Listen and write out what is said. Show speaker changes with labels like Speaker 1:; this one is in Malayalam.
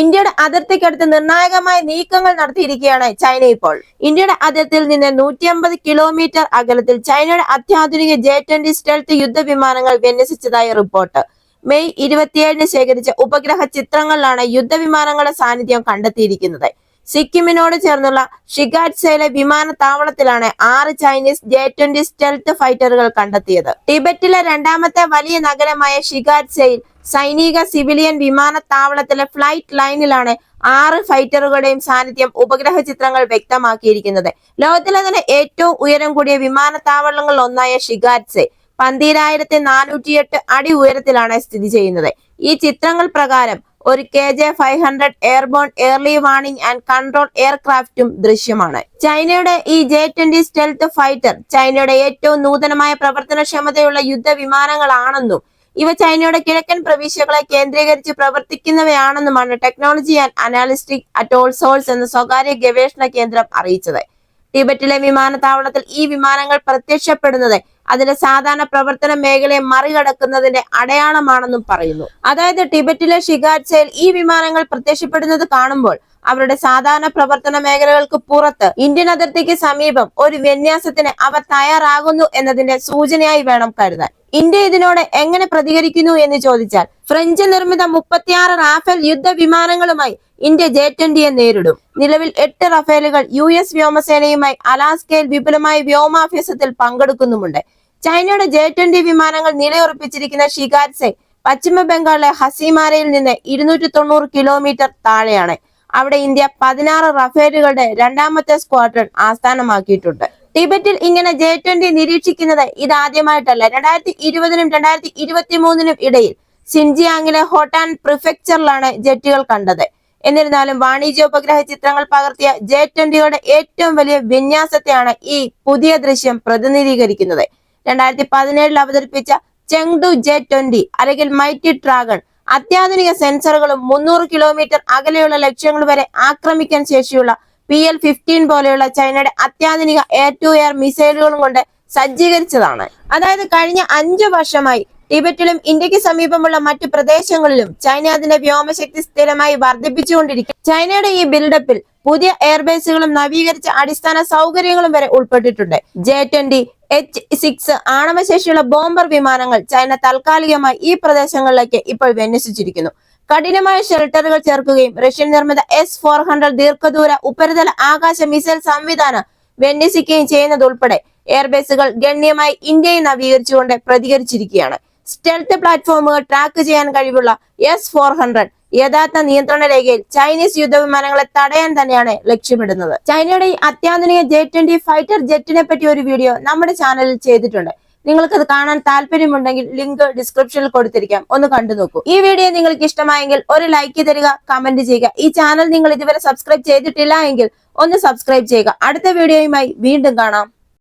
Speaker 1: ഇന്ത്യയുടെ അതിർത്തിക്കടുത്ത് നിർണായകമായ നീക്കങ്ങൾ നടത്തിയിരിക്കുകയാണ് ചൈന ഇപ്പോൾ. ഇന്ത്യയുടെ അതിർത്തിയിൽ നിന്ന് നൂറ്റി അമ്പത് കിലോമീറ്റർ അകലത്തിൽ ചൈനയുടെ അത്യാധുനിക ജെ ട്വന്റി സ്റ്റെൽത്ത് യുദ്ധവിമാനങ്ങൾ വിന്യസിച്ചതായി റിപ്പോർട്ട്. മെയ് ഇരുപത്തിയേഴിന് ശേഖരിച്ച ഉപഗ്രഹ ചിത്രങ്ങളിലാണ് യുദ്ധവിമാനങ്ങളുടെ സാന്നിധ്യം കണ്ടെത്തിയിരിക്കുന്നത്. സിക്കിമിനോട് ചേർന്നുള്ള ഷിഗാറ്റ്സയിലെ വിമാനത്താവളത്തിലാണ് ആറ് ചൈനീസ് ജെ ട്വന്റി സ്റ്റെൽത്ത് ഫൈറ്ററുകൾ കണ്ടെത്തിയത്. ടിബറ്റിലെ രണ്ടാമത്തെ വലിയ നഗരമായ ഷിഗാറ്റ്സയിൽ സൈനിക സിവിലിയൻ വിമാനത്താവളത്തിലെ ഫ്ലൈറ്റ് ലൈനിലാണ് ആറ് ഫൈറ്ററുകളുടെയും സാന്നിധ്യം ഉപഗ്രഹ ചിത്രങ്ങൾ വ്യക്തമാക്കിയിരിക്കുന്നത്. ലോകത്തിലെ തന്നെ ഏറ്റവും ഉയരം കൂടിയ വിമാനത്താവളങ്ങളിൽ ഒന്നായ ഷിഗാറ്റ്സെ പന്തിരായിരത്തി നാനൂറ്റിയെട്ട് അടി ഉയരത്തിലാണ് സ്ഥിതി ചെയ്യുന്നത്. ഈ ചിത്രങ്ങൾ പ്രകാരം ഒരു K J five hundred airborne early warning and control എയർക്രാഫ്റ്റും ദൃശ്യമാണ്. ചൈനയുടെ ഈ ജെ ട്വന്റി സ്റ്റെൽത്ത് ഫൈറ്റർ ചൈനയുടെ ഏറ്റവും നൂതനമായ പ്രവർത്തനക്ഷമതയുള്ള യുദ്ധവിമാനങ്ങളാണെന്നും ഇവ ചൈനയുടെ കിഴക്കൻ പ്രവിശ്യകളെ കേന്ദ്രീകരിച്ച് പ്രവർത്തിക്കുന്നവയാണെന്നുമാണ് technology and analytic atoll souls എന്ന സ്വകാര്യ ഗവേഷണ കേന്ദ്രം അറിയിച്ചത്. ടിബറ്റിലെ വിമാനത്താവളത്തിൽ ഈ വിമാനങ്ങൾ പ്രത്യക്ഷപ്പെടുന്നത് അതിന്റെ സാധാരണ പ്രവർത്തന മേഖലയെ മറികടക്കുന്നതിന്റെ അടയാളമാണെന്നും പറയുന്നു. അതായത് ടിബറ്റിലെ ഷിഗാറ്റ്സയിൽ ഈ വിമാനങ്ങൾ പ്രത്യക്ഷപ്പെടുന്നത് കാണുമ്പോൾ അവരുടെ സാധാരണ പ്രവർത്തന മേഖലകൾക്ക് പുറത്ത് ഇന്ത്യൻ അതിർത്തിക്ക് സമീപം ഒരു വിന്യാസത്തിന് അവർ തയ്യാറാകുന്നു എന്നതിന്റെ സൂചനയായി വേണം കരുതാൻ. ഇന്ത്യ ഇതിനോട് എങ്ങനെ പ്രതികരിക്കുന്നു എന്ന് ചോദിച്ചാൽ ഫ്രഞ്ച് നിർമ്മിത മുപ്പത്തിയാറ് റാഫേൽ യുദ്ധ വിമാനങ്ങളുമായി ഇന്ത്യ ജെ നേരിടും. നിലവിൽ എട്ട് റഫേലുകൾ യു എസ് വ്യോമസേനയുമായി അലാസ്കയിൽ വിപുലമായ വ്യോമാഭ്യാസത്തിൽ പങ്കെടുക്കുന്നുമുണ്ട്. ചൈനയുടെ ജെ വിമാനങ്ങൾ നിലയുറപ്പിച്ചിരിക്കുന്ന ഷിഗാറ്റ്സെ പശ്ചിമ ബംഗാളിലെ ഹസിമാരയിൽ നിന്ന് ഇരുന്നൂറ്റി തൊണ്ണൂറ് കിലോമീറ്റർ താഴെയാണ്. അവിടെ ഇന്ത്യ പതിനാറ് റഫേലുകളുടെ രണ്ടാമത്തെ സ്ക്വാഡ്രൺ ആസ്ഥാനമാക്കിയിട്ടുണ്ട്. ടിബറ്റിൽ ഇങ്ങനെ ജെ ട്വന്റി നിരീക്ഷിക്കുന്നത് ഇതാദ്യമായിട്ടല്ല. രണ്ടായിരത്തി ഇരുപതിനും രണ്ടായിരത്തി ഇരുപത്തി മൂന്നിനും ഇടയിൽ സിൻജിയാങ്ങിലെ ഹോട്ടാൻ പ്രിഫെക്ചറിലാണ് ജെറ്റുകൾ കണ്ടത്. എന്നിരുന്നാലും വാണിജ്യോപഗ്രഹ ചിത്രങ്ങൾ പകർത്തിയ ജെ ട്വന്റിയുടെ ഏറ്റവും വലിയ വിന്യാസത്തെയാണ് ഈ പുതിയ ദൃശ്യം പ്രതിനിധീകരിക്കുന്നത്. രണ്ടായിരത്തി പതിനേഴിൽ അവതരിപ്പിച്ച ചെങ്ഡു ജെ ട്വന്റി അല്ലെങ്കിൽ മൈറ്റി ഡ്രാഗൺ അത്യാധുനിക സെൻസറുകളും മുന്നൂറ് കിലോമീറ്റർ അകലെയുള്ള ലക്ഷ്യങ്ങൾ വരെ ആക്രമിക്കാൻ ശേഷിയുള്ള പി എൽ ഫിഫ്റ്റീൻ പോലെയുള്ള ചൈനയുടെ അത്യാധുനിക എയർ ടു എയർ മിസൈലുകളും കൊണ്ട് സജ്ജീകരിച്ചതാണ്. അതായത് കഴിഞ്ഞ അഞ്ചു വർഷമായി ടിബറ്റിലും ഇന്ത്യയ്ക്ക് സമീപമുള്ള മറ്റു പ്രദേശങ്ങളിലും ചൈന അതിന്റെ വ്യോമശക്തി സ്ഥിരമായി വർദ്ധിപ്പിച്ചുകൊണ്ടിരിക്കും ചൈനയുടെ ഈ ബിൽഡപ്പിൽ പുതിയ എയർബേസുകളും നവീകരിച്ച അടിസ്ഥാന സൗകര്യങ്ങളും വരെ ഉൾപ്പെട്ടിട്ടുണ്ട്. ജെ ട്വന്റി എച്ച് സിക്സ് ആണവശേഷിയുള്ള ബോംബർ വിമാനങ്ങൾ ചൈന താൽക്കാലികമായി ഈ പ്രദേശങ്ങളിലേക്ക് ഇപ്പോൾ വിന്യസിച്ചിരിക്കുന്നു. കഠിനമായ ഷെൽട്ടറുകൾ ചേർക്കുകയും റഷ്യൻ നിർമ്മിത എസ് ഫോർ ഹൺഡ്രഡ് ദീർഘദൂര ഉപരിതല ആകാശ മിസൈൽ സംവിധാനം വിന്യസിക്കുകയും ചെയ്യുന്നത് ഉൾപ്പെടെ എയർബേസുകൾ ഗണ്യമായി ഇന്ത്യയെ നവീകരിച്ചുകൊണ്ട് പ്രതികരിച്ചിരിക്കുകയാണ്. സ്റ്റെൽത്ത് പ്ലാറ്റ്ഫോമുകൾ ട്രാക്ക് ചെയ്യാൻ കഴിവുള്ള എസ് ഫോർ ഹൺഡ്രഡ് യഥാർത്ഥ നിയന്ത്രണ രേഖയിൽ ചൈനീസ് യുദ്ധവിമാനങ്ങളെ തടയാൻ തന്നെയാണ് ലക്ഷ്യമിടുന്നത്. ചൈനയുടെ ഈ അത്യാധുനിക ജെ ട്വന്റി ഫൈറ്റർ ജെറ്റിനെ പറ്റി ഒരു വീഡിയോ നമ്മുടെ ചാനലിൽ ചെയ്തിട്ടുണ്ട്. നിങ്ങൾക്ക് അത് കാണാൻ താല്പര്യമുണ്ടെങ്കിൽ ലിങ്ക് ഡിസ്ക്രിപ്ഷനിൽ കൊടുത്തിരിക്കാം. ഒന്ന് കണ്ടു നോക്കൂ. ഈ വീഡിയോ നിങ്ങൾക്ക് ഇഷ്ടമായെങ്കിൽ ഒരു ലൈക്ക് തരിക കമന്റ് ചെയ്യുക. ഈ ചാനൽ നിങ്ങൾ ഇതുവരെ സബ്സ്ക്രൈബ് ചെയ്തിട്ടില്ല ഒന്ന് സബ്സ്ക്രൈബ് ചെയ്യുക. അടുത്ത വീഡിയോയുമായി വീണ്ടും കാണാം.